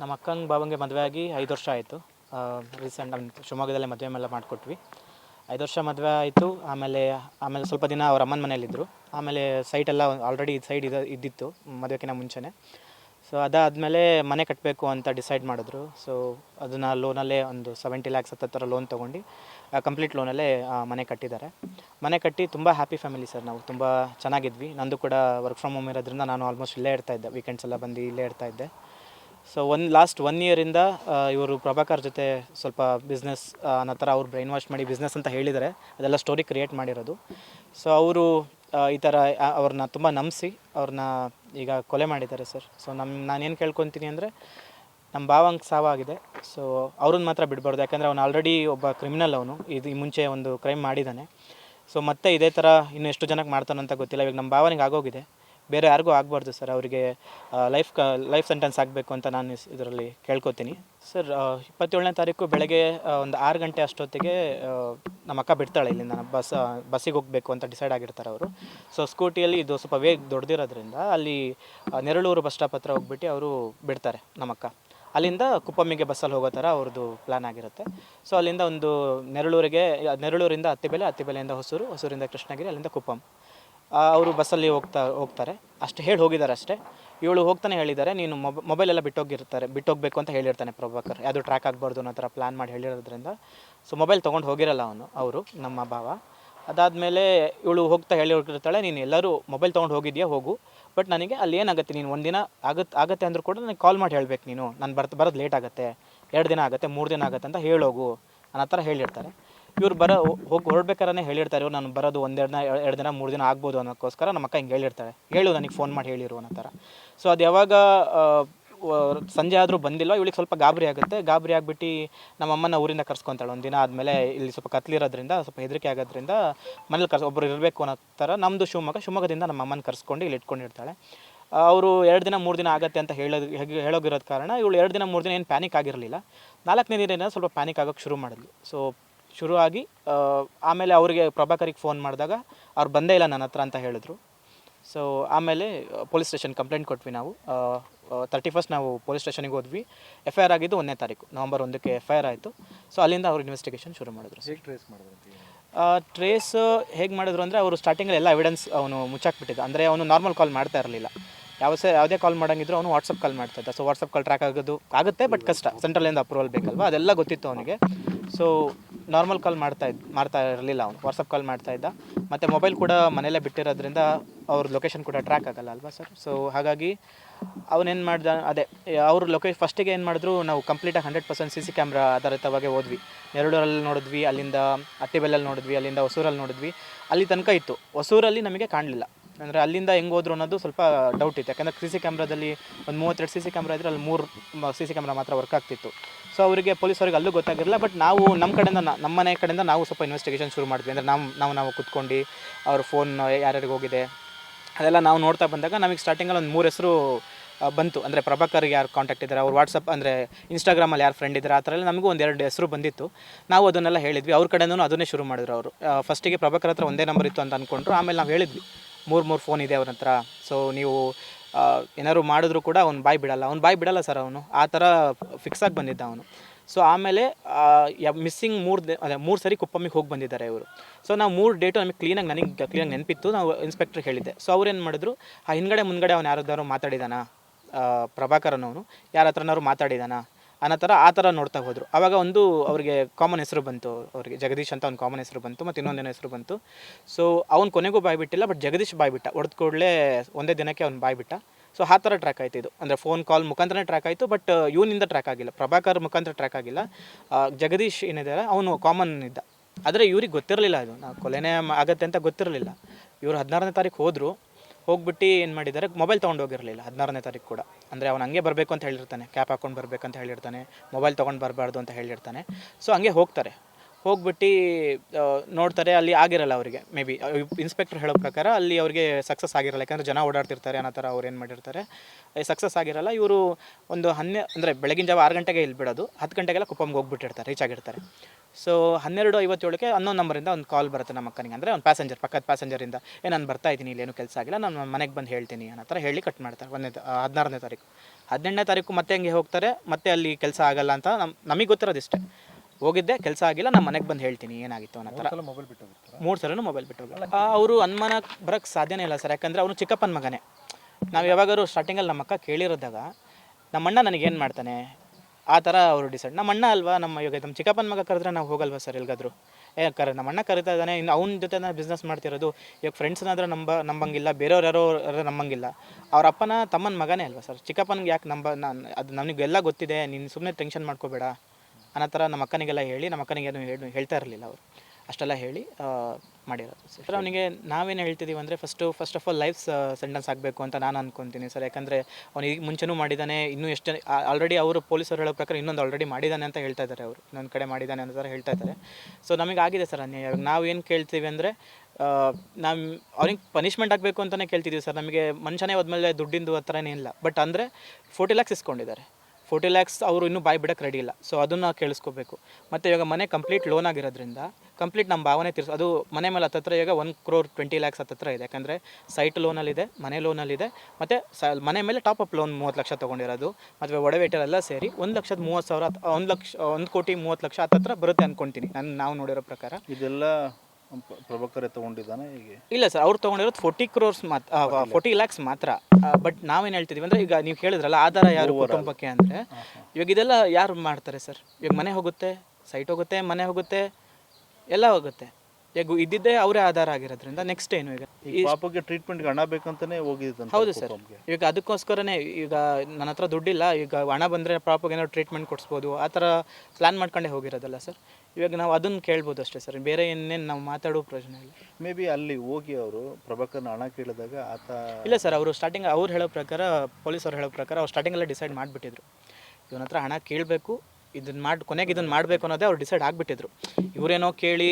ನಮ್ಮ ಅಕ್ಕಂಗೆ ಬಾಬಂಗೆ ಮದುವೆ ಆಗಿ ಐದು ವರ್ಷ ಆಯಿತು. ರೀಸೆಂಟ್ ನಮ್ಮ ಶಿವಮೊಗ್ಗದಲ್ಲೇ ಮದುವೆ ಮೇಲೆ ಮಾಡಿಕೊಟ್ವಿ. ಐದು ವರ್ಷ ಮದುವೆ ಆಯಿತು, ಆಮೇಲೆ ಆಮೇಲೆ ಸ್ವಲ್ಪ ದಿನ ಅವ್ರ ಅಮ್ಮನ ಮನೇಲಿದ್ದರು ಆಮೇಲೆ ಸೈಟೆಲ್ಲ ಆಲ್ರೆಡಿ ಸೈಡ್ ಇದು, ಇದ್ದಿತ್ತು ಮದುವೆಕಿಂತ ಮುಂಚೆನೇ. ಸೊ ಅದಾದಮೇಲೆ ಮನೆ ಕಟ್ಟಬೇಕು ಅಂತ ಡಿಸೈಡ್ ಮಾಡಿದ್ರು. ಸೊ ಅದನ್ನು ಲೋನಲ್ಲೇ ಒಂದು ಸೆವೆಂಟಿ ಲ್ಯಾಕ್ಸ್ ಹತ್ತಿರ ಲೋನ್ ತೊಗೊಂಡು ಕಂಪ್ಲೀಟ್ ಲೋನಲ್ಲೇ ಮನೆ ಕಟ್ಟಿದ್ದಾರೆ. ಮನೆ ಕಟ್ಟಿ ತುಂಬ ಹ್ಯಾಪಿ ಫ್ಯಾಮಿಲಿ ಸರ್ ನಾವು. ತುಂಬ ಚೆನ್ನಾಗಿದ್ವಿ. ನಂದು ಕೂಡ ವರ್ಕ್ ಫ್ರಮ್ ಹೋಮ್ ಇರೋದ್ರಿಂದ ನಾನು ಆಲ್ಮೋಸ್ಟ್ ಇಲ್ಲೇ ಇರ್ತಾ ಇದ್ದೆ. ವೀಕೆಂಡ್ಸ್ ಎಲ್ಲ ಬಂದು ಇಲ್ಲೇ ಇರ್ತಾ ಇದ್ದೆ. ಸೊ ಒನ್ ಲಾಸ್ಟ್ ಒನ್ ಇಯರಿಂದ ಇವರು ಪ್ರಭಾಕರ್ ಜೊತೆ ಸ್ವಲ್ಪ ಬಿಸ್ನೆಸ್ ಅನ್ನೋ ಥರ ಅವ್ರು ಬ್ರೈನ್ ವಾಶ್ ಮಾಡಿ ಬಿಸ್ನೆಸ್ ಅಂತ ಹೇಳಿದ್ದಾರೆ. ಅದೆಲ್ಲ ಸ್ಟೋರಿ ಕ್ರಿಯೇಟ್ ಮಾಡಿರೋದು. ಸೊ ಅವರು ಈ ಥರ ಅವ್ರನ್ನ ತುಂಬ ನಂಬಿಸಿ, ಅವ್ರನ್ನ ಈಗ ಕೊಲೆ ಮಾಡಿದ್ದಾರೆ ಸರ್ ಸೊ ನಮ್ಮ ನಾನೇನು ಕೇಳ್ಕೊತೀನಿ ಅಂದರೆ ನಮ್ಮ ಭಾವಂಗೆ ಸಾವಾಗಿದೆ. ಸೊ ಅವ್ರನ್ನ ಮಾತ್ರ ಬಿಡಬಾರ್ದು. ಯಾಕಂದರೆ ಅವ್ನು ಆಲ್ರೆಡಿ ಒಬ್ಬ ಕ್ರಿಮಿನಲ್ ಅವನು. ಇದು ಮುಂಚೆ ಒಂದು ಕ್ರೈಮ್ ಮಾಡಿದ್ದಾನೆ. ಸೊ ಮತ್ತೆ ಇದೇ ಥರ ಇನ್ನೂ ಎಷ್ಟು ಜನಕ್ಕೆ ಮಾಡ್ತಾನಂತ ಗೊತ್ತಿಲ್ಲ. ಇವಾಗ ನಮ್ಮ ಭಾವನಿಗೆ ಆಗೋಗಿದೆ. ಬೇರೆ ಯಾರಿಗೂ ಆಗಬಾರ್ದು ಸರ್, ಅವರಿಗೆ ಲೈಫ್ ಲೈಫ್ ಸೆಂಟೆನ್ಸ್ ಆಗಬೇಕು ಅಂತ ನಾನು ಇದರಲ್ಲಿ ಕೇಳ್ಕೊತೀನಿ. ಸರ್ ಇಪ್ಪತ್ತೇಳನೇ ತಾರೀಕು ಬೆಳಗ್ಗೆ ಒಂದು ಆರು ಗಂಟೆ ಅಷ್ಟೊತ್ತಿಗೆ ನಮ್ಮ ಅಕ್ಕ ಬಿಡ್ತಾಳೆ ಇಲ್ಲಿಂದ ಬಸ್ ಬಸ್ಸಿಗೆ ಹೋಗಬೇಕು ಅಂತ ಡಿಸೈಡ್ ಆಗಿರ್ತಾರೆ ಅವರು. ಸೊ ಸ್ಕೂಟಿಯಲ್ಲಿ ಇದು ಸ್ವಲ್ಪ ವೇಗ ದೊಡ್ಡದಿರೋದ್ರಿಂದ ಅಲ್ಲಿ ನೆರಳೂರು ಬಸ್ ಸ್ಟಾಪ್ ಹತ್ರ ಹೋಗ್ಬಿಟ್ಟು ಅವರು ಬಿಡ್ತಾರೆ ನಮ್ಮಕ್ಕ ಅಲ್ಲಿಂದ ಕುಪ್ಪಮ್ಮಿಗೆ ಬಸ್ಸಲ್ಲಿ ಹೋಗೋ ಥರ ಅವ್ರದ್ದು ಪ್ಲ್ಯಾನ್ ಆಗಿರುತ್ತೆ. ಸೊ ಅಲ್ಲಿಂದ ಒಂದು ನೆರಳೂರಿಗೆ ನೆರಳೂರಿಂದ ಅತ್ತಿಬೆಲೆ ಹತ್ತಿಬೆಲೆಯಿಂದ ಹೊಸೂರು, ಹೊಸೂರಿಂದ ಕೃಷ್ಣಗಿರಿ, ಅಲ್ಲಿಂದ ಕುಪ್ಪಂ ಅವರು ಬಸ್ಸಲ್ಲಿ ಹೋಗ್ತಾ, ಹೋಗ್ತಾರೆ. ಅಷ್ಟು ಹೇಳಿ ಹೋಗಿದ್ದಾರೆ ಅಷ್ಟೇ. ಇವಳು ಹೋಗ್ತಾನೆ ಹೇಳಿದ್ದಾರೆ, ನೀನು ಮೊಬ ಮೊಬೈಲ್ ಎಲ್ಲ ಬಿಟ್ಟೋಗಿರ್ತಾರೆ, ಬಿಟ್ಟೋಗ್ಬೇಕು ಅಂತ ಹೇಳಿರ್ತಾನೆ ಪ್ರಭಾಕರ್. ಯಾವುದು ಟ್ರ್ಯಾಕ್ ಆಗಬಾರ್ದು ಅನ್ನೋ ಥರ ಪ್ಲ್ಯಾನ್ ಮಾಡಿ ಹೇಳಿರೋದ್ರಿಂದ. ಸೊ ಮೊಬೈಲ್ ತೊಗೊಂಡು ಹೋಗಿರಲ್ಲ ಅವನು, ಅವರು, ನಮ್ಮ ಭಾವ. ಅದಾದಮೇಲೆ ಇವಳು ಹೋಗ್ತಾ ಹೇಳಿ ಹೋಗಿರ್ತಾಳೆ ನೀನು ಎಲ್ಲರೂ ಮೊಬೈಲ್ ತೊಗೊಂಡು ಹೋಗಿದ್ಯಾ, ಹೋಗು. ಬಟ್ ನನಗೆ ಅಲ್ಲಿ ಏನಾಗುತ್ತೆ, ನೀನು ಒಂದಿನ ಆಗತ್ತೆ ಆಗುತ್ತೆ ಅಂದರೂ ಕೂಡ ನನಗೆ ಕಾಲ್ ಮಾಡಿ ಹೇಳಬೇಕು ನೀನು. ನಾನು ಬರ್ತ ಬರೋದು ಲೇಟ್ ಆಗುತ್ತೆ, ಎರಡು ದಿನ ಆಗುತ್ತೆ, ಮೂರು ದಿನ ಆಗುತ್ತೆ ಅಂತ ಹೇಳೋಗು ಅನ್ನೋ ಥರ ಹೇಳಿರ್ತಾರೆ. ಇವ್ರು ಬರೋ ಹೋಗಿ ಹೊರಡ್ಬೇಕಾರೆ ಹೇಳಿರ್ತಾರೆ. ಇವ್ರು ನಾನು ಬರೋದು ಒಂದೆರಡು ದಿನ ಎರಡು ದಿನ, ಮೂರು ದಿನ ಆಗ್ಬೋದು ಅನ್ನೋಕ್ಕೋಸ್ಕರ ನಮ್ಮ ಅಕ್ಕ ಹಿಂಗೆ ಹೇಳಿರ್ತಾಳೆ. ಹೇಳು, ನನಗೆ ಫೋನ್ ಮಾಡಿ ಹೇಳಿರು ಅನ್ನೋ ಥರ ಸೊ ಅದು ಯಾವಾಗ ಸಂಜೆ ಆದರೂ ಬಂದಿಲ್ಲ. ಇವಳಿಗೆ ಸ್ವಲ್ಪ ಗಾಬರಿ ಆಗುತ್ತೆ. ಗಾಬರಿ ಆಗಿಬಿಟ್ಟು ನಮ್ಮಮ್ಮನ ಊರಿಂದ ಕರ್ಸ್ಕೊತಾಳೆ. ಒಂದು ದಿನ ಆದಮೇಲೆ ಇಲ್ಲಿ ಸ್ವಲ್ಪ ಕತ್ಲಿರೋದ್ರಿಂದ, ಸ್ವಲ್ಪ ಹೆದರಿಕೆ ಆಗೋದ್ರಿಂದ ಮನೇಲಿ ಕರ್ಸ್ ಒಬ್ಬರು ಇರಬೇಕು ಅನ್ನೋ ಥರ ನಮ್ಮದು ಶಿವಮೊಗ್ಗ. ಶಿವಮೊಗ್ಗದಿಂದ ನಮ್ಮ ಅಮ್ಮನ ಕರ್ಸ್ಕೊಂಡು ಇಲ್ಲಿ ಇಟ್ಕೊಂಡಿರ್ತಾಳೆ. ಅವರು ಎರಡು ದಿನ, ಮೂರು ದಿನ ಆಗುತ್ತೆ ಅಂತ ಹೇಳೋದು, ಹೇಗೆ- ಹೇಳೋಗಿರೋದ ಕಾರಣ ಇವಳು ಎರಡು ದಿನ, ಮೂರು ದಿನ ಏನು ಪ್ಯಾನಿಕ್ ಆಗಿರಲಿಲ್ಲ. ನಾಲ್ಕನೇ ದಿನ ಸ್ವಲ್ಪ ಪ್ಯಾನಿಕ್ ಆಗೋಕ್ಕೆ ಶುರು ಮಾಡಿದ್ಲು. ಸೊ ಶುರು ಆಗಿ ಆಮೇಲೆ ಅವರಿಗೆ ಪ್ರಭಾಕರಿಗೆ ಫೋನ್ ಮಾಡಿದಾಗ ಅವ್ರು ಬಂದೇ ಇಲ್ಲ ನನ್ನ ಹತ್ರ ಅಂತ ಹೇಳಿದ್ರು. ಸೊ ಆಮೇಲೆ ಪೊಲೀಸ್ ಸ್ಟೇಷನ್ ಕಂಪ್ಲೇಂಟ್ ಕೊಟ್ವಿ ನಾವು. ತರ್ಟಿ ಫಸ್ಟ್ ನಾವು ಪೊಲೀಸ್ ಸ್ಟೇಷನಿಗೆ ಹೋದ್ವಿ. ಎಫ್ ಐ ಆರ್ ಆಗಿದ್ದು ಒಂದನೇ ತಾರೀಕು ನವಂಬರ್ ಒಂದಕ್ಕೆ ಎಫ್ ಐ ಆರ್ ಆಯಿತು. ಸೊ ಅಲ್ಲಿಂದ ಅವ್ರು ಇನ್ವೆಸ್ಟಿಗೇಷನ್ ಶುರು ಮಾಡಿದ್ರು. ಹೇಗೆ ಟ್ರೇಸ್ ಮಾಡಿದ್ರು ಟ್ರೇಸ್ ಹೇಗೆ ಮಾಡಿದ್ರು ಅಂದರೆ ಅವರು ಸ್ಟಾರ್ಟಿಂಗಲ್ಲಿ ಎಲ್ಲ ಎವಿಡೆನ್ಸ್ ಅವನು ಮುಚ್ಚಾಕ್ಬಿಟ್ಟಿದ್ದ. ಅಂದರೆ ಅವನು ನಾರ್ಮಲ್ ಕಾಲ್ ಮಾಡ್ತಾ ಇರಲಿಲ್ಲ. ಯಾವ ಸಹ ಯಾವುದೇ ಕಾಲ್ ಮಾಡಂಗಿದ್ರು ಅವನು ವಾಟ್ಸಪ್ ಕಾಲ್ ಮಾಡ್ತಾ ಇದ್ದ. ಸೊ ವಾಟ್ಸಪ್ ಕಾಲ್ ಟ್ರ್ಯಾಕ್ ಆಗೋದು ಆಗುತ್ತೆ ಬಟ್ ಕಷ್ಟ. ಸೆಂಟ್ರಲಿಂದ ಅಪ್ರೂವಲ್ ಬೇಕಲ್ವಾ? ಅದೆಲ್ಲ ಗೊತ್ತಿತ್ತು ಅವನಿಗೆ. ಸೊ ನಾರ್ಮಲ್ ಕಾಲ್ ಮಾಡ್ತಾ ಇದ್, ಮಾಡ್ತಾ ಇರಲಿಲ್ಲ ಅವನು. ವಾಟ್ಸಪ್ ಕಾಲ್ ಮಾಡ್ತಾ ಇದ್ದ. ಮತ್ತು ಮೊಬೈಲ್ ಕೂಡ ಮನೆಯಲ್ಲೇ ಬಿಟ್ಟಿರೋದ್ರಿಂದ ಅವ್ರ ಲೊಕೇಶನ್ ಕೂಡ ಟ್ರ್ಯಾಕ್ ಆಗಲ್ಲ ಅಲ್ವಾ ಸರ್ ಸೊ ಹಾಗಾಗಿ ಅವನೇನು ಮಾಡ್ದ, ಅದೇ, ಅವ್ರ ಲೊಕೇಶನ್ ಫಸ್ಟಿಗೆ ಏನು ಮಾಡಿದ್ರು, ನಾವು ಕಂಪ್ಲೀಟಾಗಿ hundred percent C C camera ಆಧಾರಿತವಾಗಿ ಹೋದ್ವಿ. ನೆರಳೂರಲ್ಲಿ ನೋಡಿದ್ವಿ, ಅಲ್ಲಿಂದ ಅಟ್ಟಿಬೆಲ್ಲಲ್ಲಿ ನೋಡಿದ್ವಿ, ಅಲ್ಲಿಂದ ಹೊಸೂರಲ್ಲಿ ನೋಡಿದ್ವಿ. ಅಲ್ಲಿ ತನಕ ಇತ್ತು. ಹೊಸೂರಲ್ಲಿ ನಮಗೆ ಕಾಣಲಿಲ್ಲ. ಅಂದರೆ ಅಲ್ಲಿಂದ ಹೆಂಗೆ ಹೋದ್ರು ಅನ್ನೋದು ಸ್ವಲ್ಪ ಡೌಟ್ ಇತ್ತು. ಯಾಕಂದರೆ ಸಿ ಸಿ ಕ್ಯಾಮ್ರಾದಲ್ಲಿ ಒಂದು ಮೂವತ್ತೆರಡು ಸಿ ಸಿ ಕ್ಯಾಮ್ರಾ ಇದ್ರೆ ಅಲ್ಲಿ ಮೂರು ಸಿ ಸಿ ಕ್ಯಾಮ್ರಾ ಮಾತ್ರ ವರ್ಕ್ ಆಗ್ತಿತ್ತು. ಸೊ ಅವರಿಗೆ ಪೊಲೀಸರಿಗೆ ಅಲ್ಲೂ ಗೊತ್ತಾಗಿರಲಿಲ್ಲ ಬಟ್ ನಾವು ನಮ್ಮ ಕಡೆಯಿಂದ ನಮ್ಮ ಮನೆ ಕಡೆಯಿಂದ ನಾವು ಸ್ವಲ್ಪ ಇನ್ವೆಸ್ಟಿಗೇಷನ್ ಶುರು ಮಾಡ್ತೀವಿ ಅಂದರೆ ನಾವು ನಾವು ನಾವು ಕುತ್ಕೊಂಡು, ಅವ್ರ ಫೋನ್ ಯಾರ್ಯಾರಿಗೆ ಹೋಗಿದೆ, ಅದೆಲ್ಲ ನಾವು ನೋಡ್ತಾ ಬಂದಾಗ ನಮಗೆ ಸ್ಟಾರ್ಟಿಂಗಲ್ಲಿ ಒಂದು ಮೂರು ಹೆಸರು ಬಂತು. ಅಂದರೆ ಪ್ರಭಾಕರ್ಗೆ ಯಾರು ಕಾಂಟ್ಯಾಕ್ಟ್ ಇದ್ದಾರೆ ಅವ್ರು ವಾಟ್ಸಪ್ ಅಂದರೆ ಇನ್ಸ್ಟಾಗ್ರಾಮಲ್ಲಿ ಯಾರು ಫ್ರೆಂಡ್ ಇದ್ದಾರೆ ಆ ಥರ ಎಲ್ಲ ನಮಗೂ ಒಂದೆರಡು ಹೆಸರು ಬಂದಿತ್ತು. ನಾವು ಅದನ್ನೆಲ್ಲ ಹೇಳಿದ್ವಿ. ಅವ್ರ ಕಡೆಯೂ ಅದನ್ನೇ ಶುರು ಮಾಡಿದ್ರು ಅವರು. ಫಸ್ಟಿಗೆ ಪ್ರಭಾಕರ್ ಹತ್ರ ಒಂದೇ ನಂಬರ್ ಇತ್ತು ಅಂತ ಅಂದ್ಕೊಂಡ್ರು ಆಮೇಲೆ ನಾವು ಹೇಳಿದ್ವಿ. ಮೂರು ಮೂರು ಫೋನ್ ಇದೆ ಅವ್ರ ಹತ್ರ. ಸೊ ನೀವು ಏನಾದ್ರು ಮಾಡಿದ್ರು ಕೂಡ ಅವ್ನು ಬಾಯ್ ಬಿಡಲ್ಲ. ಅವ್ನು ಬಾಯ್ ಬಿಡಲ್ಲ ಸರ್ ಅವನು. ಆ ಥರ ಫಿಕ್ಸ್ ಆಗಿ ಬಂದಿದ್ದ ಅವನು. ಸೊ ಆಮೇಲೆ ಮಿಸ್ಸಿಂಗ್ ಮೂರು ಅದೇ ಮೂರು ಸರಿ ಕುಪ್ಪಮ್ಮಿಗೆ ಹೋಗಿ ಬಂದಿದ್ದಾರೆ ಇವರು. ಸೊ ನಾವು ಮೂರು ಡೇಟು ನಮಗೆ ಕ್ಲೀನಾಗಿ ನನಗೆ ಕ್ಲೀನಾಗಿ ನೆನಪಿತ್ತು. ನಾವು ಇನ್ಸ್ಪೆಕ್ಟ್ರಿಗೆ ಹೇಳಿದ್ದೆ. ಸೊ ಅವ್ರು ಏನು ಮಾಡಿದ್ರು, ಆ ಹಿಂದ್ಗಡೆ ಮುಂದ್ಗಡೆ ಅವ್ನು ಯಾರಾದರೂ ಮಾತಾಡಿದಾನ? ಪ್ರಭಾಕರನವನು ಯಾರ ಹತ್ರನಾದ್ರು ಮಾತಾಡಿದಾನ? ಅನ್ನೋ ಥರ ಆ ಥರ ನೋಡ್ತಾ ಹೋದರು. ಆವಾಗ ಒಂದು ಅವರಿಗೆ ಕಾಮನ್ ಹೆಸರು ಬಂತು. ಅವರಿಗೆ ಜಗದೀಶ್ ಅಂತ ಒಂದು ಕಾಮನ್ ಹೆಸರು ಬಂತು ಮತ್ತು ಇನ್ನೊಂದೇನೋ ಹೆಸರು ಬಂತು. ಸೊ ಅವ್ನು ಕೊನೆಗೂ ಬಾಯ್ಬಿಟ್ಟಿಲ್ಲ ಬಟ್ ಜಗದೀಶ್ ಬಾಯ್ಬಿಟ್ಟ. ಹೊಡೆದ ಕೂಡಲೇ ಒಂದೇ ದಿನಕ್ಕೆ ಅವ್ನು ಬಾಯ್ಬಿಟ್ಟ. ಸೊ ಆ ಥರ ಟ್ರ್ಯಾಕ್ ಆಯ್ತು ಇದು. ಅಂದರೆ ಫೋನ್ ಕಾಲ್ ಮುಖಾಂತರನೇ ಟ್ರ್ಯಾಕ್ ಆಯಿತು ಬಟ್ ಇವನಿಂದ ಟ್ರ್ಯಾಕ್ ಆಗಿಲ್ಲ. ಪ್ರಭಾಕರ್ ಮುಖಾಂತರ ಟ್ರ್ಯಾಕ್ ಆಗಿಲ್ಲ. ಜಗದೀಶ್ ಏನಿದೆ ಅವನು ಕಾಮನ್ ಇದ್ದ. ಆದರೆ ಇವ್ರಿಗೆ ಗೊತ್ತಿರಲಿಲ್ಲ ಅದು. ನಾವು ಕೊಲೆನೇ ಆಗತ್ತೆ ಅಂತ ಗೊತ್ತಿರಲಿಲ್ಲ. ಇವರು ಹದಿನಾರನೇ ತಾರೀಕು ಹೋದರು. ಹೋಗ್ಬಿಟ್ಟು ಏನು ಮಾಡಿದ್ದಾರೆ ಮೊಬೈಲ್ ತೊಗೊಂಡು ಹೋಗಿರಲಿಲ್ಲ. ಹದಿನಾರನೇ ತಾರೀಕು ಕೂಡ. ಅಂದರೆ ಅವ್ನು ಹಂಗೆ ಬರಬೇಕು ಅಂತ ಹೇಳಿರ್ತಾನೆ. ಕ್ಯಾಪ್ ಹಾಕೊಂಡು ಬರಬೇಕಂತ ಹೇಳಿರ್ತಾನೆ. ಮೊಬೈಲ್ ತೊಗೊಂಡು ಬರಬಾರ್ದು ಅಂತ ಹೇಳಿರ್ತಾನೆ. ಸೊ ಹಂಗೆ ಹೋಗ್ತಾರೆ. ಹೋಗ್ಬಿಟ್ಟು ನೋಡ್ತಾರೆ ಅಲ್ಲಿ ಆಗಿರಲ್ಲ ಅವರಿಗೆ ಮೇ ಬಿ ಇನ್ಸ್ಪೆಕ್ಟರ್ ಹೇಳೋ ಪ್ರಕಾರ ಅಲ್ಲಿ ಅವರಿಗೆ ಸಕ್ಸಸ್ ಆಗಿರಲ್ಲ. ಯಾಕಂದರೆ ಜನ ಓಡಾಡ್ತಿರ್ತಾರೆ, ಅನ್ನೋ ಥರ ಅವ್ರು ಏನು ಮಾಡಿರ್ತಾರೆ. ಸಕ್ಸಸ್ ಆಗಿರಲ್ಲ, ಇವರು ಒಂದು ಹನ್ನೆ, ಅಂದರೆ ಬೆಳಗಿನ ಜಾವ ಆರು ಗಂಟೆಗೆ ಇಲ್ಲಿ ಬಿಡೋದು ಹತ್ತು ಗಂಟೆಗೆಲ್ಲ ಕುಪ್ಪಂಗೆ ಹೋಗ್ಬಿಟ್ಟಿರ್ತಾರೆ ರೀಚ್ ಆಗಿರ್ತಾರೆ. ಸೊ ಹನ್ನೆರಡು ಐವತ್ತೇಳಕ್ಕೆ ಹನ್ನೊಂದು ನಂಬರಿಂದ ಒಂದು ಕಾಲ್ ಬರುತ್ತೆ ನಮ್ಮ ಅಕ್ಕನಿಗೆ. ಅಂದರೆ ಒಂದು ಪ್ಯಾಸೆಂಜರ್ ಪಕ್ಕದ ಪ್ಯಾಸೆಂಜರಿಂದ ಏ, ನಾನು ಬರ್ತಾ ಇದ್ದೀನಿ ಇಲ್ಲೇನು ಕೆಲಸ ಆಗಿಲ್ಲ, ನಾನು ಮನೆಗೆ ಬಂದು ಹೇಳ್ತೀನಿ, ಅನ್ನೋ ಥರ ಹೇಳಿ ಕಟ್ ಮಾಡ್ತಾರೆ, ಒಂದನೇ ಹದಿನಾರನೇ ತಾರೀಕು. ಹದಿನೆಂಟನೇ ತಾರೀಕು ಮತ್ತೆ ಹಂಗೆ ಹೋಗ್ತಾರೆ, ಮತ್ತೆ ಅಲ್ಲಿ ಕೆಲಸ ಆಗಲ್ಲ ಅಂತ ನಮ್ಮ ನಮಗೆ ಗೊತ್ತಿರೋದಿಷ್ಟೇ. ಹೋಗಿದ್ದೆ ಕೆಲಸ ಆಗಿಲ್ಲ ನಾನು ಮನೆಗೆ ಬಂದು ಹೇಳ್ತೀನಿ ಏನಾಗಿತ್ತು ಅನ್ನೋ ಥರ. ಮೊಬೈಲ್ ಬಿಟ್ಟು ಮೂರು ಸಲನೂ ಮೊಬೈಲ್ ಬಿಟ್ಟು ಅವರು ಅನುಮಾನ ಬರೋಕ್ಕೆ ಸಾಧ್ಯನೇ ಇಲ್ಲ ಸರ್. ಯಾಕಂದರೆ ಅವನು ಚಿಕ್ಕಪ್ಪನ ಮಗನೇ. ನಾವು ಯಾವಾಗಾದ್ರು ಸ್ಟಾರ್ಟಿಂಗಲ್ಲಿ ನಮ್ಮ ಅಕ್ಕ ಕೇಳಿರೋದಾಗ ನಮ್ಮ ಅಣ್ಣ ನನಗೇನು ಮಾಡ್ತಾನೆ? ಆ ಥರ ಅವರು ಡಿಸೈಡ್ ನಮ್ಮ ಅಣ್ಣ ಅಲ್ವಾ? ನಮ್ಮ ಇವಾಗ ನಮ್ಮ ಚಿಕ್ಕಪ್ಪನ ಮಗ ಕರೆದ್ರೆ ನಾವು ಹೋಗಲ್ವಾ ಸರ್ ಎಲ್ಗಾದ್ರು? ಏ ಕರೆ ನಮ್ಮ ಅಣ್ಣ ಕರಿತಾ ಇದ್ದಾನೆ. ಇನ್ನು ಅವನ ಜೊತೆ ಬಿಸ್ನೆಸ್ ಮಾಡ್ತಿರೋದು. ಇವಾಗ ಫ್ರೆಂಡ್ಸ್ನಾದ್ರೂ ನಂಬ ನಂಬಂಗಿಲ್ಲ. ಬೇರೆಯವ್ರು ಯಾರೋ ಯಾರೋ ನಂಬಂಗಿಲ್ಲ. ಅವ್ರ ಅಪ್ಪನ ತಮ್ಮನ ಮಗನೇ ಅಲ್ವಾ ಸರ್? ಚಿಕ್ಕಪ್ಪನಿಗೆ ಯಾಕೆ ನಂಬ ನಾನು ಅದು ನಮಗೆಲ್ಲ ಗೊತ್ತಿದೆ. ನೀನು ಸುಮ್ಮನೆ ಟೆನ್ಷನ್ ಮಾಡ್ಕೋಬೇಡ. ಅನ್ನೋ ಥರ ನಮ್ಮ ಅಕ್ಕನಿಗೆಲ್ಲ ಹೇಳಿ, ನಮ್ಮ ಅಕ್ಕನಿಗೆ ಏನು ಹೇಳಿ, ಹೇಳ್ತಾ ಇರಲಿಲ್ಲ ಅವರು. ಅಷ್ಟೆಲ್ಲ ಹೇಳಿ ಮಾಡಿರೋದು ಸರ್. ಅವನಿಗೆ ನಾವೇನು ಹೇಳ್ತಿದ್ದೀವಿ ಅಂದರೆ first first of all life sentence ಆಗಬೇಕು ಅಂತ ನಾನು ಅಂದ್ಕೊತೀನಿ ಸರ್. ಯಾಕಂದರೆ ಅವನಿಗೆ ಮುಂಚೆನೂ ಮಾಡಿದ್ದಾನೆ ಇನ್ನೂ ಎಷ್ಟು ಆಲ್ರೆಡಿ ಅವರು ಪೊಲೀಸರು ಹೇಳೋ ಪ್ರಕಾರ ಇನ್ನೊಂದು ಆಲ್ರೆಡಿ ಮಾಡಿದ್ದಾನೆ ಅಂತ ಹೇಳ್ತಾ ಇದ್ದಾರೆ ಅವರು. ಇನ್ನೊಂದು ಕಡೆ ಮಾಡಿದ್ದಾನೆ ಅಂತ ಹೇಳ್ತಾ ಇದ್ದಾರೆ. ಸೊ ನಮಗೆ ಆಗಿದೆ ಸರ್ ಅನ್ಯಾಯ. ನಾವು ಏನು ಕೇಳ್ತೀವಿ ಅಂದರೆ ನಮ್ಮ ಅವ್ರಿಗೆ ಪನಿಷ್ಮೆಂಟ್ ಆಗಬೇಕು ಅಂತಲೇ ಕೇಳ್ತಿದ್ದೀವಿ ಸರ್. ನಮಗೆ ಮನುಷ್ಯನೇ ಹೋದ್ಮೇಲೆ ದುಡ್ಡಿಂದು ಆ ಥರನೇ ಇಲ್ಲ. ಬಟ್ ಅಂದರೆ ಫೋರ್ಟಿ ಲ್ಯಾಕ್ಸ್ ಇಸ್ಕೊಂಡಿದ್ದಾರೆ. ಫೋರ್ಟಿ ಲ್ಯಾಕ್ಸ್ ಅವರು ಇನ್ನೂ ಬಾಯ್ ಬಿಡಕ್ಕೆ ರೆಡಿ ಇಲ್ಲ. ಸೊ ಅದನ್ನು ಕೇಳಿಸ್ಕೋಬೇಕು. ಮತ್ತು ಇವಾಗ ಮನೆ ಕಂಪ್ಲೀಟ್ ಲೋನ್ ಆಗಿರೋದ್ರಿಂದ ಕಂಪ್ಲೀಟ್ ನಮ್ಮ ಭಾವನೆ ತಿರ್ಸ, ಅದು ಮನೆ ಮೇಲೆ ಹತ್ತತ್ರ ಈಗ ಒನ್ ಕ್ರೋರ್ ಟ್ವೆಂಟಿ ಲ್ಯಾಕ್ಸ್ ಹತ್ತತ್ರ ಇದೆ. ಯಾಕಂದರೆ ಸೈಟ್ ಲೋನಲ್ಲಿದೆ ಮನೆ ಲೋನಲ್ಲಿದೆ ಮತ್ತು ಸ, ಮನೆ ಮೇಲೆ ಟಾಪ್ ಅಪ್ ಲೋನ್ ಮೂವತ್ತು ಲಕ್ಷ ತೊಗೊಂಡಿರೋದು, ಮತ್ತು ಒಡವೆಟರೆಲ್ಲ ಸೇರಿ ಒಂದು ಲಕ್ಷದ ಮೂವತ್ತು ಸಾವಿರ, ಒಂದು ಲಕ್ಷ, ಒಂದು ಕೋಟಿ ಮೂವತ್ತು ಲಕ್ಷ ಹತ್ತತ್ರ ಬರುತ್ತೆ ಅಂದ್ಕೊತೀನಿ ನಾನು, ನಾವು ನೋಡಿರೋ ಪ್ರಕಾರ. ಇದೆಲ್ಲ ಪ್ರಭಾಕರೇ ತಗೊಂಡಿದ್ದಾನೆ ಹೀಗೆ? ಇಲ್ಲ ಸರ್ ಅವ್ರು ತೊಗೊಂಡಿರೋದು ಫೋರ್ಟಿ ಕ್ರೋರ್ಸ್ ಮಾತ್ರ ಫೋರ್ಟಿ ಲ್ಯಾಕ್ಸ್ ಮಾತ್ರ. ಬಟ್ ನಾವೇನು ಹೇಳ್ತಿದೀವಿ ಅಂದರೆ ಈಗ ನೀವು ಹೇಳಿದ್ರಲ್ಲ ಆಧಾರ ಯಾರು ಕುಟುಂಬಕ್ಕೆ ಅಂದರೆ ಇವಾಗ ಇದೆಲ್ಲ ಯಾರು ಮಾಡ್ತಾರೆ ಸರ್? ಇವಾಗ ಮನೆ ಹೋಗುತ್ತೆ ಸೈಟ್ ಹೋಗುತ್ತೆ ಮನೆ ಹೋಗುತ್ತೆ ಎಲ್ಲ ಹೋಗುತ್ತೆ. ಈಗ ಇದ್ದಿದ್ದೇ ಅವರೇ ಆಧಾರ ಆಗಿರೋದ್ರಿಂದ ನೆಕ್ಸ್ಟ್ ಏನು ಈಗ? ಈ ಪಾಪಕ್ಕೆ ಟ್ರೀಟ್ಮೆಂಟ್ ಹಣ ಬೇಕಂತಾನೆ ಹೋಗಿದ್ದಂತ ಹೌದು ಸರ್ ಈಗ ಅದಕ್ಕೋಸ್ಕರನೇ ಈಗ ನನ್ನ ಹತ್ರ ದುಡ್ಡಿಲ್ಲ ಈಗ ಹಣ ಬಂದರೆ ಪಾಪಗೆ ಏನಾದ್ರು ಟ್ರೀಟ್ಮೆಂಟ್ ಕೊಡಿಸ್ಬೋದು ಆ ಥರ ಪ್ಲ್ಯಾನ್ ಮಾಡ್ಕೊಂಡೇ ಹೋಗಿರೋದಲ್ಲ ಸರ್ ಇವಾಗ ನಾವು ಅದನ್ನು ಕೇಳ್ಬೋದು ಅಷ್ಟೇ ಸರ್ ಬೇರೆ ಇನ್ನೇನು ನಾವು ಮಾತಾಡೋ ಪ್ರಯೋಜನ ಇಲ್ಲ. ಮೇ ಬಿ ಅಲ್ಲಿ ಹೋಗಿ ಅವರು ಪ್ರಭಾಕರ್ನ ಹಣ ಕೇಳಿದಾಗ ಆತ ಇಲ್ಲ ಸರ್ ಅವರು ಸ್ಟಾರ್ಟಿಂಗ್ ಅವ್ರು ಹೇಳೋ ಪ್ರಕಾರ ಪೊಲೀಸ್ ಅವ್ರು ಹೇಳೋ ಪ್ರಕಾರ ಅವ್ರು ಸ್ಟಾರ್ಟಿಂಗಲ್ಲೇ ಡಿಸೈಡ್ ಮಾಡಿಬಿಟ್ಟಿದ್ರು. ಇವನ ಹತ್ರ ಹಣ ಕೇಳಬೇಕು ಇದನ್ನ ಮಾಡಿ ಕೊನೆಗೆ ಇದನ್ನ ಮಾಡಬೇಕು ಅನ್ನೋದೇ ಅವ್ರು ಡಿಸೈಡ್ ಆಗಿಬಿಟ್ಟಿದ್ರು. ಇವರೇನೋ ಕೇಳಿ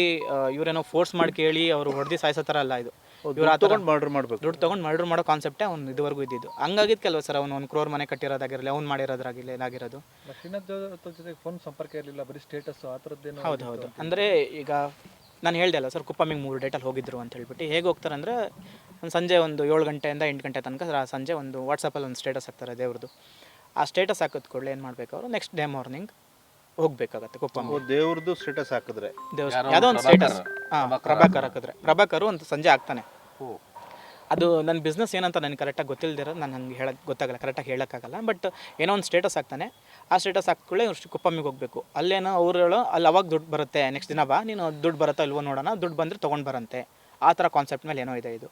ಇವರೇನೋ ಫೋರ್ಸ್ ಮಾಡಿ ಕೇಳಿ ಅವರು ಹೊಡೆದು ಸಾಯಿಸೋ ಥರ ಅಲ್ಲ ಇದು. ಇವ್ರು ತಗೊಂಡು ಮರ್ಡರ್ ಮಾಡಬೇಕು. ದುಡ್ಡು ತೊಗೊಂಡು ಮರ್ಡರ್ ಮಾಡೋ ಕಾನ್ಸೆಪ್ಟೇ ಅವ್ನು ಇದುವರೆಗೂ ಇದ್ದಿದ್ದು. ಹಂಗಾಗಿದ್ದು ಕೆಲವು ಸರ್ ಅವ್ನು ಒಂದು ಕ್ರೋರ್ ಮನೆ ಕಟ್ಟಿರೋದಾಗಿರಲಿ ಅವ್ನು ಮಾಡಿರೋದಾಗಿರಲಿ ಏನಾಗಿರೋದು. ಜೊತೆ ಫೋನ್ ಸಂಪರ್ಕ ಇರಲಿಲ್ಲ ಬರೀ ಸ್ಟೇಟಸ್ ಆ ಥರದ್ದೇನು ಹೌದು ಹೌದು. ಅಂದರೆ ಈಗ ನಾನು ಹೇಳ್ದೆ ಅಲ್ಲ ಸರ್ ಕುಪ್ಪಮ್ಮಿಗೆ ಮೂರು ಡೇಟಲ್ಲಿ ಹೋಗಿದ್ರು ಅಂತ ಹೇಳ್ಬಿಟ್ಟು. ಹೇಗೆ ಹೋಗ್ತಾರೆ ಅಂದರೆ ಒಂದು ಸಂಜೆ ಒಂದು ಏಳು ಗಂಟೆಯಿಂದ ಎಂಟು ಗಂಟೆ ತನಕ ಆ ಸಂಜೆ ಒಂದು ವಾಟ್ಸಪ್ಪಲ್ಲಿ ಒಂದು ಸ್ಟೇಟಸ್ ಹಾಕ್ತಾರೆ ದೇವ್ರದ್ದು ಆ ಸ್ಟೇಟಸ್ ಹಾಕಿದ ಕೂಡಲೇ ಏನು ಮಾಡಬೇಕು ಅವರು? ನೆಕ್ಸ್ಟ್ ಡೇ ಮಾರ್ನಿಂಗ್ ಹೋಗ್ಬೇಕಾಗತ್ತೆ ಕುಪ್ಪಮ್ಮ ದೇವ್ರದ್ದು ಸ್ಟೇಟಸ್ ಹಾಕಿದ್ರೆ. ದೇವಸ್ಥಾನ ಯಾವುದೋ ಒಂದು ಸ್ಟೇಟಸ್ ಹಾಂ ಪ್ರಭಾಕರ್. ಹಾಕಿದ್ರೆ. ಪ್ರಭಾಕರು ಒಂದು ಸಂಜೆ ಆಗ್ತಾನೆ. ಅದು ನನ್ನ ಬಿಸ್ನೆಸ್ ಏನಂತ ನನಗೆ ಕರೆಕ್ಟಾಗಿ ಗೊತ್ತಿಲ್ಲದಿರೋ ನಾನು ನನಗೆ ಹೇಳಕ್ಕೆ ಗೊತ್ತಾಗಲ್ಲ ಕರೆಕ್ಟಾಗಿ ಹೇಳೋಕ್ಕಾಗಲ್ಲ ಬಟ್ ಏನೋ ಒಂದು ಸ್ಟೇಟಸ್ ಹಾಕ್ತಾನೆ. ಆ ಸ್ಟೇಟಸ್ ಹಾಕ್ಕೊಳ್ಳೆ ಕುಪ್ಪಮ್ಮಿಗೆ ಹೋಗಬೇಕು. ಅಲ್ಲೇನೋ ಅವ್ರು ಹೇಳೋ ಅಲ್ಲಿ ಅವಾಗ ದುಡ್ಡು ಬರುತ್ತೆ ನೆಕ್ಸ್ಟ್ ದಿನ ಬಾ ನೀನು ದುಡ್ಡು ಬರುತ್ತೋ ಇಲ್ವೋ ನೋಡೋಣ ದುಡ್ಡು ಬಂದರೆ ತೊಗೊಂಡು ಬರಂತೆ. ಆ ಥರ ಕಾನ್ಸೆಪ್ಟ್ ಮೇಲೆ ಏನೋ ಇದೆ ಇದು.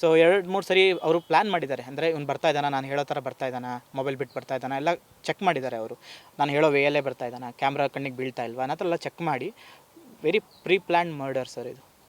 ಸೊ ಎರಡು, ಮೂರು ಸರಿ ಅವರು ಪ್ಲ್ಯಾನ್ ಮಾಡಿದ್ದಾರೆ. ಅಂದರೆ ಇವ್ನು ಬರ್ತಾ ಇದ್ದಾನೆ? ನಾನು ಹೇಳೋ ಥರ ಬರ್ತಾ ಇದ್ದಾನ? ಮೊಬೈಲ್ ಬಿಟ್ಟು ಬರ್ತಾ ಇದ್ದಾನೆ? ಎಲ್ಲ ಚೆಕ್ ಮಾಡಿದ್ದಾರೆ ಅವರು. ನಾನು ಹೇಳೋ ವೇಯಲ್ಲೇ ಬರ್ತಾ ಇದ್ದಾನ? ಕ್ಯಾಮ್ರಾ ಕಣ್ಣಿಗೆ ಬೀಳ್ತಾ ಇಲ್ವಾ? ಅನ್ನೋ ಚೆಕ್ ಮಾಡಿ. Very pre plan murder sir ಇದು.